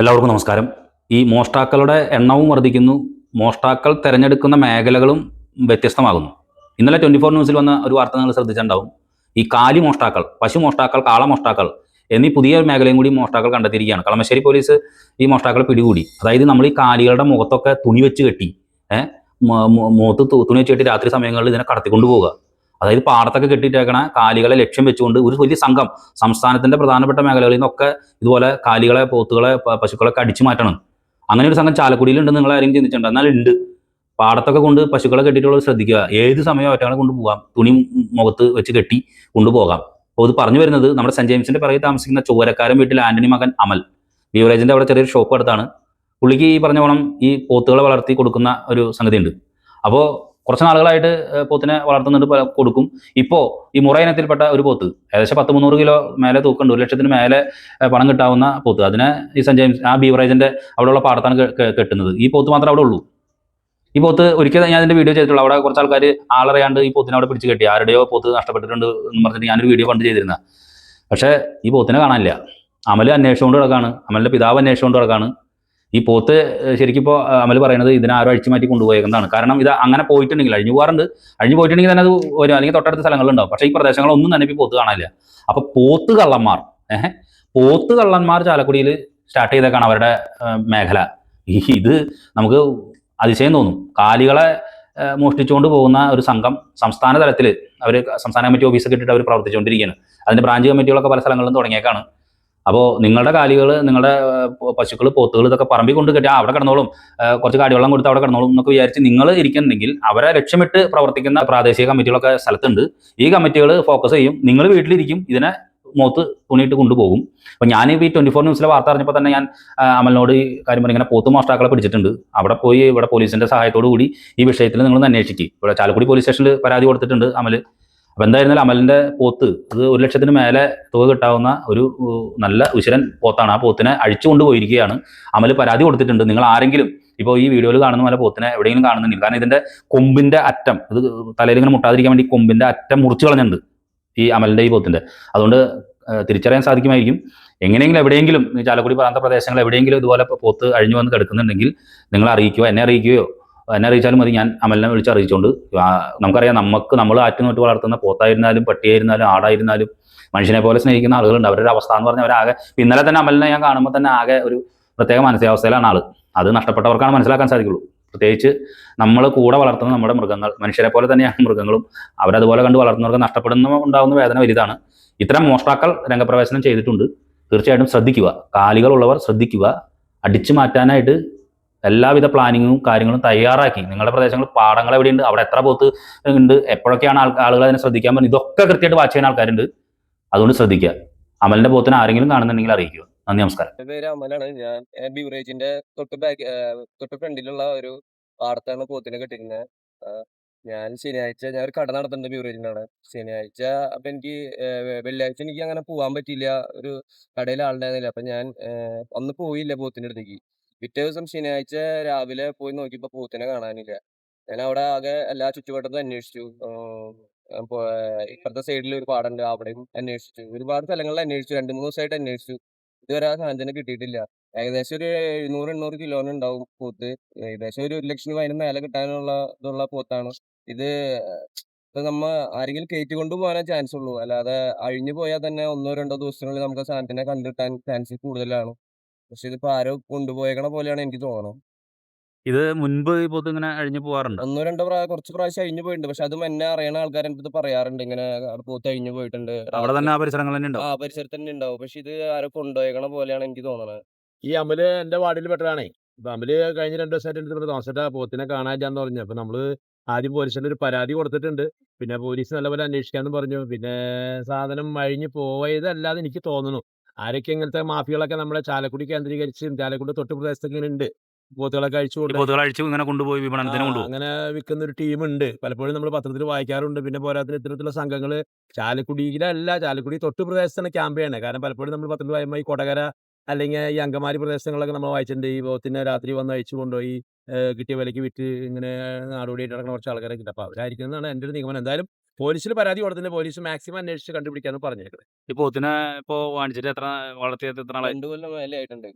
എല്ലാവർക്കും നമസ്കാരം. ഈ മോഷ്ടാക്കളുടെ എണ്ണവും വർദ്ധിക്കുന്നു മോഷ്ടാക്കൾ തിരഞ്ഞെടുക്കുന്ന മേഖലകളും വ്യത്യസ്തമാകുന്നു. ഇന്നലെ ട്വന്റി ഫോർ ന്യൂസിൽ വന്ന ഒരു വാർത്ത നിങ്ങൾ ശ്രദ്ധിച്ചിട്ടുണ്ടാവും. ഈ കാലി മോഷ്ടാക്കൾ പശു മോഷ്ടാക്കൾ കാള മോഷ്ടാക്കൾ എന്നീ പുതിയ മേഖലയും കൂടി മോഷ്ടാക്കൾ കണ്ടെത്തിയിരിക്കുകയാണ്. കളമശ്ശേരി പോലീസ് ഈ മോഷ്ടാക്കളെ പിടികൂടി. അതായത് നമ്മൾ ഈ കാലികളുടെ മുഖത്തൊക്കെ തുണി വെച്ച് കെട്ടി ഏഹ് മുഖത്ത് തുണി വെച്ച് കെട്ടി രാത്രി സമയങ്ങളിൽ ഇതിനെ കടത്തിക്കൊണ്ട് പോവുക അതായത് പാടത്തൊക്കെ കെട്ടിയിട്ടേക്കണ കാലികളെ ലക്ഷ്യം വെച്ചുകൊണ്ട് ഒരു വലിയ സംഘം സംസ്ഥാനത്തിന്റെ പ്രധാനപ്പെട്ട മേഖലകളിൽ നിന്നൊക്കെ ഇതുപോലെ കാലികളെ പോത്തുകളെ പശുക്കളൊക്കെ അടിച്ചു മാറ്റണം. അങ്ങനെ ഒരു സംഘം ചാലക്കുടിയിൽ ഉണ്ട് നിങ്ങൾ ആരെങ്കിലും ചിന്തിച്ചിട്ടുണ്ട്? എന്നാൽ ഉണ്ട് പാടത്തൊക്കെ കൊണ്ട് പശുക്കളെ കെട്ടിയിട്ടുള്ളത് ശ്രദ്ധിക്കുക. ഏത് സമയം ഒറ്റകളെ കൊണ്ട് പോകാം തുണി മുഖത്ത് വെച്ച് കെട്ടി കൊണ്ടുപോകാം അപ്പോൾ ഇത് പറഞ്ഞു വരുന്നത് നമ്മുടെ സെന്റ് ജെയിംസിന്റെ പിറകെ താമസിക്കുന്ന ചോരക്കാരൻ വീട്ടിൽ ആന്റണി മകൻ അമൽ. ബീവറേജിന്റെ അവിടെ ചെറിയൊരു ഷോപ്പ് അടുത്താണ്. പുള്ളിക്ക് ഈ പറഞ്ഞ ഓണം ഈ പോത്തുകളെ വളർത്തി കൊടുക്കുന്ന ഒരു സംഗതി ഉണ്ട് അപ്പോൾ കുറച്ച് നാളുകളായിട്ട് പോത്തിനെ വളർത്തുന്നുണ്ട് പല- കൊടുക്കും. ഇപ്പോൾ ഈ മുറ ഇനത്തിൽപ്പെട്ട ഒരു പോത്ത് ഏകദേശം പത്ത് മുന്നൂറ് കിലോ മേലെ തൂക്കുണ്ട് ഒരു ലക്ഷത്തിന് മേലെ പണം കിട്ടാവുന്ന പോത്ത്. അതിനെ ഈ സെന്റ് ജെയിംസ് ആ ബീവറേജിന്റെ അവിടെയുള്ള പാടത്താണ് കെട്ടുന്നത്. ഈ പോത്ത് മാത്രമേ അവിടെ ഉള്ളൂ. ഈ പോത്ത് ഒരിക്കൽ ഞാൻ അതിന്റെ വീഡിയോ ചെയ്തിട്ടുള്ളൂ. അവിടെ കുറച്ച് ആൾക്കാർ ആളറിയാണ്ട് ഈ പോത്തിനെ അവിടെ പിടിച്ച് കെട്ടി. ആരുടെയോ പോത്ത് നഷ്ടപ്പെട്ടിട്ടുണ്ട് എന്ന് പറഞ്ഞിട്ട് ഞാനൊരു വീഡിയോ പണ്ട് ചെയ്തിരുന്നത്. പക്ഷേ ഈ പോത്തിനെ കാണാനില്ല. അമൽ അന്വേഷിച്ചുകൊണ്ട് കിടക്കാണ് അമലിന്റെ പിതാവ് അന്വേഷിച്ചുകൊണ്ട് കിടക്കാണ് ഈ പോത്ത് ശരിക്കും അമൽ പറയുന്നത് ഇതിനെ ആരും അഴിച്ചു മാറ്റി കൊണ്ടുപോയേക്കുന്നതാണ്. കാരണം ഇത് അങ്ങനെ പോയിട്ടുണ്ടെങ്കിൽ അഴിഞ്ഞു പോകാറുണ്ട്. അഴിഞ്ഞു പോയിട്ടുണ്ടെങ്കിൽ തന്നെ അത് വരും അല്ലെങ്കിൽ തൊട്ടടുത്ത സ്ഥലങ്ങളുണ്ടാവും. പക്ഷേ ഈ പ്രദേശങ്ങളൊന്നും തന്നെ ഇപ്പോൾ പോത്ത് കാണാനില്ല. അപ്പൊ പോത്ത് കള്ളന്മാർ ഏഹ് പോത്ത് കള്ളന്മാർ ചാലക്കുടിയിൽ സ്റ്റാർട്ട് ചെയ്തേക്കാണ് അവരുടെ മേഖല. ഇത് നമുക്ക് അതിശയം തോന്നും. കാലികളെ മോഷ്ടിച്ചുകൊണ്ട് പോകുന്ന ഒരു സംഘം സംസ്ഥാന തലത്തിൽ അവർ സംസ്ഥാന കമ്മിറ്റി ഓഫീസൊക്കെ ഇട്ടിട്ട് അവർ പ്രവർത്തിച്ചുകൊണ്ടിരിക്കുകയാണ്. അതിന്റെ ബ്രാഞ്ച് കമ്മിറ്റികളൊക്കെ പല സ്ഥലങ്ങളിലും തുടങ്ങിയേക്കാണ്. അപ്പോൾ നിങ്ങളുടെ കാലികൾ നിങ്ങളുടെ പശുക്കൾ പോത്തുകൾ ഇതൊക്കെ പറമ്പിൽ കൊണ്ട് കെട്ടി അവിടെ കിടന്നോളും. കുറച്ച് കാടിവെള്ളം കൊടുത്ത് അവിടെ കിടന്നോളും എന്നൊക്കെ വിചാരിച്ച് നിങ്ങൾ ഇരിക്കുന്നുണ്ടെങ്കിൽ അവരെ ലക്ഷ്യമിട്ട് പ്രവർത്തിക്കുന്ന പ്രാദേശിക കമ്മിറ്റികളൊക്കെ സ്ഥലത്തുണ്ട്. ഈ കമ്മിറ്റികൾ ഫോക്കസ് ചെയ്യും. നിങ്ങൾ വീട്ടിലിരിക്കും. ഇതിനെ മുഖത്ത് തുണിയിട്ട് കൊണ്ടുപോകും. അപ്പം ഞാൻ ഈ ട്വന്റി ഫോർ ന്യൂസിലെ വാർത്ത അറിഞ്ഞപ്പോൾ തന്നെ ഞാൻ അമലിനോട് ഈ കാര്യം പറഞ്ഞ് ഇങ്ങനെ പോത്ത് മോഷ്ടാക്കളെ പിടിച്ചിട്ടുണ്ട്. അവിടെ പോയി ഇവിടെ പോലീസിന്റെ സഹായത്തോടു കൂടി ഈ വിഷയത്തിൽ നിങ്ങളൊന്ന് അന്വേഷിക്കും. ഇവിടെ ചാലക്കുടി പോലീസ് സ്റ്റേഷനിൽ പരാതി കൊടുത്തിട്ടുണ്ട് അമൽ അപ്പം എന്തായിരുന്നാലും അമലിന്റെ പോത്ത് ഇത് ഒരു ലക്ഷത്തിന് മേലെ തുക കിട്ടാവുന്ന ഒരു നല്ല ഉശിരൻ പോത്താണ്. ആ പോത്തിനെ അഴിച്ചു കൊണ്ടുപോയിരിക്കുകയാണ്. അമൽ പരാതി കൊടുത്തിട്ടുണ്ട്. നിങ്ങൾ ആരെങ്കിലും ഇപ്പോൾ ഈ വീഡിയോയിൽ കാണുന്ന പോലെ പോത്തിനെ എവിടെയെങ്കിലും കാണുന്നുണ്ടെങ്കിൽ കാരണം ഇതിന്റെ കൊമ്പിന്റെ അറ്റം ഇത് തലയിൽ ഇങ്ങനെ മുട്ടാതിരിക്കാൻ വേണ്ടി കൊമ്പിന്റെ അറ്റം മുറിച്ചു കളഞ്ഞിട്ടുണ്ട് ഈ അമലിന്റെ ഈ പോത്തിന്റെ. അതുകൊണ്ട് തിരിച്ചറിയാൻ സാധിക്കുമായിരിക്കും. എങ്ങനെയെങ്കിലും എവിടെയെങ്കിലും ചാലക്കുടി പ്രാന്ത പ്രദേശങ്ങൾ എവിടെയെങ്കിലും ഇതുപോലെ പോത്ത് അഴിഞ്ഞു വന്ന് കിടക്കുന്നുണ്ടെങ്കിൽ നിങ്ങൾ അറിയിക്കുകയോ എന്നെ അറിയിക്കുകയോ എന്നെ അറിയിച്ചാലും മതി. ഞാൻ അമലിനെ വിളിച്ച് അറിയിച്ചുകൊണ്ട് നമുക്കറിയാം നമുക്ക് നമ്മൾ ആറ്റുനോട്ട് വളർത്തുന്ന പോത്തായിരുന്നാലും പട്ടിയായിരുന്നാലും ആടായിരുന്നാലും മനുഷ്യനെ പോലെ സ്നേഹിക്കുന്ന ആളുകളുണ്ട്. അവരുടെ അവസ്ഥ എന്ന് പറഞ്ഞാൽ അവരാകെ ഇന്നലെ തന്നെ അമലിനെ ഞാൻ കാണുമ്പോൾ തന്നെ ആകെ ഒരു പ്രത്യേക മാനസികാവസ്ഥയിലാണ് ആൾ. അത് നഷ്ടപ്പെട്ടവർക്കാണ് മനസ്സിലാക്കാൻ സാധിക്കുള്ളൂ. പ്രത്യേകിച്ച് നമ്മൾ കൂടെ വളർത്തുന്ന നമ്മുടെ മൃഗങ്ങൾ മനുഷ്യരെ പോലെ തന്നെയാണ് മൃഗങ്ങളും. അവരതുപോലെ കണ്ട് വളർത്തുന്നവർക്ക് നഷ്ടപ്പെടുന്ന ഉണ്ടാകുന്ന വേദന വലുതാണ്. ഇത്തരം മോഷ്ടാക്കൾ രംഗപ്രവേശനം ചെയ്തിട്ടുണ്ട്. തീർച്ചയായിട്ടും ശ്രദ്ധിക്കുക. കാലികളുള്ളവർ ശ്രദ്ധിക്കുക. അടിച്ചു മാറ്റാനായിട്ട് എല്ലാവിധ പ്ലാനിങ്ങും കാര്യങ്ങളും തയ്യാറാക്കി. നിങ്ങളുടെ പ്രദേശങ്ങൾ പാടങ്ങൾ എവിടെയുണ്ട്? അവിടെ എത്ര പോത്ത് ഉണ്ട്? എപ്പോഴൊക്കെയാണ് ആളുകൾ അതിനെ ശ്രദ്ധിക്കാൻ പറ്റുന്നത് ഇതൊക്കെ കൃത്യമായിട്ട് വാച്ച് ചെയ്യുന്ന ആൾക്കാരുണ്ട്. അതുകൊണ്ട് ശ്രദ്ധിക്കുക. അമലിന്റെ പോത്തിനെ ആരെങ്കിലും കാണുന്നുണ്ടെങ്കിൽ അറിയിക്കുക. നന്ദി നമസ്കാരം. എന്റെ പേര് അമലാണ്. ഞാൻ ബിവറേജിന്റെ തൊട്ട് ബാക്ക് തൊട്ട് ഫ്രണ്ടിലുള്ള ഒരു വാർത്തയാണ് പോത്തിനെ കിട്ടിയിരുന്നത് ഞാൻ ശനിയാഴ്ച ഞാൻ ഒരു കട നടത്തുന്നുണ്ട് ബിവറേജിനാണ് ശനിയാഴ്ച അപ്പൊ എനിക്ക് വെള്ളിയാഴ്ച എനിക്ക് അങ്ങനെ പോകാൻ പറ്റിയില്ല. ഒരു കടയിൽ ആളുണ്ടായിരുന്നില്ല. അപ്പൊ ഞാൻ അന്ന് പോയില്ല പോത്തിന്റെ അടുത്തേക്ക്. പിറ്റേ ദിവസം ശനിയാഴ്ച രാവിലെ പോയി നോക്കിയപ്പോ പൂത്തിനെ കാണാനില്ല. ഞാൻ അവിടെ ആകെ എല്ലാ ചുറ്റുവട്ടത്തും അന്വേഷിച്ചു. ഇപ്പുറത്തെ സൈഡിൽ ഒരു പാടുണ്ട്. അവിടെയും അന്വേഷിച്ചു. ഒരുപാട് സ്ഥലങ്ങളിൽ അന്വേഷിച്ചു. രണ്ട് മൂന്ന് ദിവസമായിട്ട് അന്വേഷിച്ചു. ഇതുവരെ ആ സാധനത്തിന് കിട്ടിയിട്ടില്ല. ഏകദേശം ഒരു എഴുന്നൂറ് എണ്ണൂറ് കിലോന് ഉണ്ടാവും പോത്ത്. ഏകദേശം ഒരു ഒരു ലക്ഷം അതിന് മേലെ കിട്ടാനുള്ള ഇതുള്ള പൂത്താണ്. ഇത് ഇപ്പൊ നമ്മ ആരെങ്കിലും കയറ്റി കൊണ്ട് പോകാനേ ചാൻസ് ഉള്ളൂ. അല്ലാതെ അഴിഞ്ഞു പോയാൽ തന്നെ ഒന്നോ രണ്ടോ ദിവസത്തിനുള്ളിൽ നമുക്ക് സാധനത്തിനെ കണ്ടിട്ടാൻ ചാൻസ് കൂടുതലാണ്. പക്ഷെ ഇതിപ്പോ ആരോ കൊണ്ടുപോയേക്കണ പോലെയാണ് എനിക്ക് തോന്നുന്നത് ഇത് മുൻപ് ഈ പോത്ത് ഇങ്ങനെ അഴിഞ്ഞു പോകാറുണ്ട് ഒന്നോ രണ്ടോ പ്രാ കുറച്ച് പ്രാവശ്യം അഴിഞ്ഞു പോയിട്ടുണ്ട്. പക്ഷെ അതും എന്നെ അറിയണ ആൾക്കാർ അടുത്ത് പറയാറുണ്ട്. ഇങ്ങനെ പോത്ത് അഴിഞ്ഞു പോയിട്ടുണ്ട്. അവിടെ തന്നെ ആ പരിസരങ്ങൾ തന്നെ ആ പരിസരത്ത് തന്നെ ഉണ്ടാവും. പക്ഷെ ഇത് ആരോ കൊണ്ടുപോയേക്കണ പോലെയാണ് എനിക്ക് തോന്നണത്. ഈ അമൽ എന്റെ വാർഡിൽ പെട്ടതാണേ. അപ്പൊ അമൽ കഴിഞ്ഞ രണ്ടു ദിവസമായിട്ട് എന്റെ അടുത്ത് താമസിച്ചിട്ട് പോത്തിനെ കാണാനില്ലാന്ന് പറഞ്ഞു. അപ്പൊ നമ്മൾ ആദ്യം പോലീസിന് ഒരു പരാതി കൊടുത്തിട്ടുണ്ട്. പിന്നെ പോലീസ് നല്ലപോലെ അന്വേഷിക്കാന്ന് പറഞ്ഞു. പിന്നെ സാധനം അഴിഞ്ഞു പോയതല്ലാതെ എനിക്ക് തോന്നുന്നു ആരൊക്കെ ഇങ്ങനത്തെ മാഫികളൊക്കെ നമ്മുടെ ചാലക്കുടി കേന്ദ്രീകരിച്ച് ചാലക്കുടി തൊട്ട് പ്രദേശത്തൊക്കെ ഇങ്ങനെ ഉണ്ട് ബോത്തുകളൊക്കെ അഴിച്ചു അഴിച്ചു ഇങ്ങനെ കൊണ്ടുപോയി വിപണനത്തിന് കൊണ്ടുപോകും. അങ്ങനെ വിൽക്കുന്ന ഒരു ടീമുണ്ട്. പലപ്പോഴും നമ്മൾ പത്രത്തിൽ വായിക്കാറുണ്ട്. പിന്നെ പോരാത്തിന് ഇത്തരത്തിലുള്ള സംഘങ്ങൾ ചാലക്കുടിയിലല്ല ചാലക്കുടി തൊട്ട് പ്രദേശത്താണ് ക്യാമ്പ് ചെയ്യണത് കാരണം പലപ്പോഴും നമ്മൾ പത്രത്തിൽ വായുമ്പോൾ ഈ കൊടകര അല്ലെങ്കിൽ ഈ അങ്കമാലി പ്രദേശങ്ങളൊക്കെ നമ്മൾ വായിച്ചിട്ടുണ്ട്. ഈ ബോത്തിനെ രാത്രി വന്ന് അഴിച്ചു കൊണ്ടുപോയി ഏഹ് കിട്ടിയ വിലയ്ക്ക് വിറ്റ് ഇങ്ങനെ നാടോടിയായിട്ട് നടക്കുന്ന കുറച്ച് ആൾക്കാരൊക്കെ ഉണ്ട്. അപ്പോൾ അവരായിരിക്കുന്നതാണ് എന്റെ ഒരു നിഗമനം. എന്തായാലും പോലീസിൽ പരാതി കൊടുത്തിട്ടുണ്ട്. പോലീസ് മാക്സിമം അന്വേഷിച്ച് കണ്ടുപിടിക്കാന്ന് പറഞ്ഞേക്കുന്നത് ഇപ്പൊ ഇതിനെ ഇപ്പോ വാങ്ങിച്ചിട്ട് എത്ര വളർത്തിയത് എത്ര നാളായി? രണ്ടു കൊല്ലം മേലെ ആയിട്ടുണ്ട്